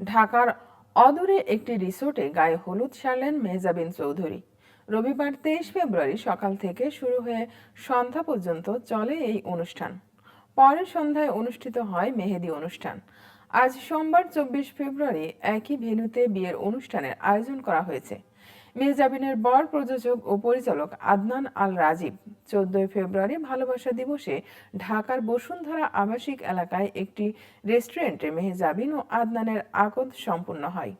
ঢাকার অদূরে একটি রিসোর্টে গায়ে হলুদ সারলেন মেহজাবিন চৌধুরী। রবিবার তেইশ ফেব্রুয়ারি সকাল থেকে শুরু হয়ে সন্ধ্যা পর্যন্ত চলে এই অনুষ্ঠান। পরে সন্ধ্যায় অনুষ্ঠিত হয় মেহেদি অনুষ্ঠান। আজ সোমবার চব্বিশ ফেব্রুয়ারি একই ভেন্যুতে বিয়ের অনুষ্ঠানের আয়োজন করা হয়েছে। মেহজাবিনের বর প্রযোজক ও পরিচালক আদনান আল রাজীব চোদ্দই ফেব্রুয়ারি ভালোবাসা দিবসে ঢাকার বসুন্ধরা আবাসিক এলাকায় একটি রেস্টুরেন্টে মেহজাবিন ও আদনানের আকদ সম্পূর্ণ হয়।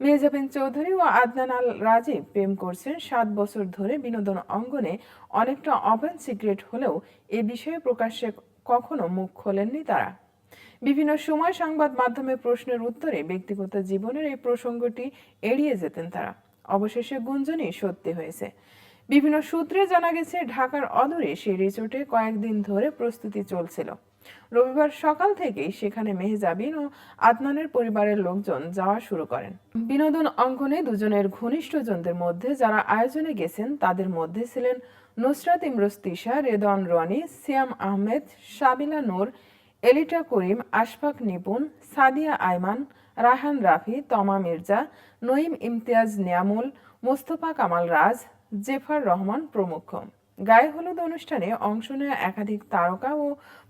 মেহজাবিন চৌধুরী ও আদনান আল রাজীব প্রেম করছেন সাত বছর ধরে বিনোদন অঙ্গনে অনেকটা ওপেন সিক্রেট হলেও এ বিষয়ে প্রকাশ্যে কখনো মুখ খোলেননি তারা। বিভিন্ন সময় সংবাদ মাধ্যমে প্রশ্নের উত্তরে ব্যক্তিগত জীবনের এই প্রসঙ্গটি এড়িয়ে যেতেন তারা। অবশেষে গুঞ্জনই সত্যি হয়েছে। বিভিন্ন সূত্রে জানা গেছে, ঢাকার অদূরে সেই রিসোর্টে কয়েকদিন ধরে প্রস্তুতি চলছিল। রবিবার সকাল থেকেই সেখানে মেহজাবিন ও আদনানের পরিবারের লোকজন যাওয়া শুরু করেন। বিনোদন অঙ্গনে দুজনের ঘনিষ্ঠজনদের মধ্যে যারা আয়োজনে গেছেন, তাদের মধ্যে ছিলেন নুসরাত ইমরোজ তিশা, রেদওয়ান রনি সিয়াম আহমেদ, সাবিলা নূর, এলিটা করিম, আশফাক নিপুন সাদিয়া আইমান রাহান রাফি, তমা মির্জা, নঈম ইমতিয়াজ নিয়ামুল, মোস্তফা কামাল রাজ জেফার রহমান প্রমুখ। গায়ে হলুদ অনুষ্ঠানে অংশ নেওয়া একাধিক তারকা ও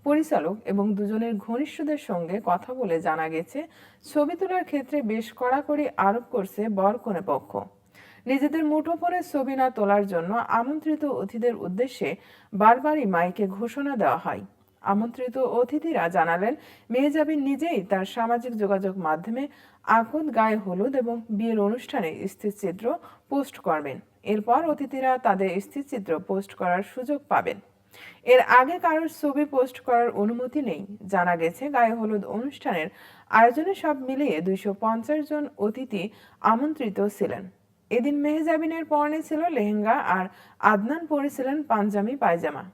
পরিচালক এবং দুজনের ঘনিষ্ঠদের সঙ্গে কথা বলে জানা গেছে, ছবি তোলার ক্ষেত্রে বেশ কড়াকড়ি আরোপ করছে বর কনে পক্ষ। নিজেদের মুঠোফোনে ছবি না তোলার জন্য আমন্ত্রিত অতিথিদের উদ্দেশ্যে বারবারই মাইকে ঘোষণা দেওয়া হয়। আমন্ত্রিত অতিথিরা জানালেন মেহজাবিন নিজেই তার সামাজিক যোগাযোগ মাধ্যমে আকদ গায়ে হলুদ এবং বিয়ের অনুষ্ঠানে স্থিরচিত্র পোস্ট করবেন। এরপর অতিথিরা তাদের স্থিরচিত্র পোস্ট করার সুযোগ পাবেন। এর আগে কারোর ছবি পোস্ট করার অনুমতি নেই। জানা গেছে, গায়ে হলুদ অনুষ্ঠানের আয়োজনে সব মিলিয়ে দুইশো পঞ্চাশ জন অতিথি আমন্ত্রিত ছিলেন। এদিন মেহজাবিনের পরনে ছিল লেহেঙ্গা আর আদনান পরেছিলেন পাঞ্জামি পায়জামা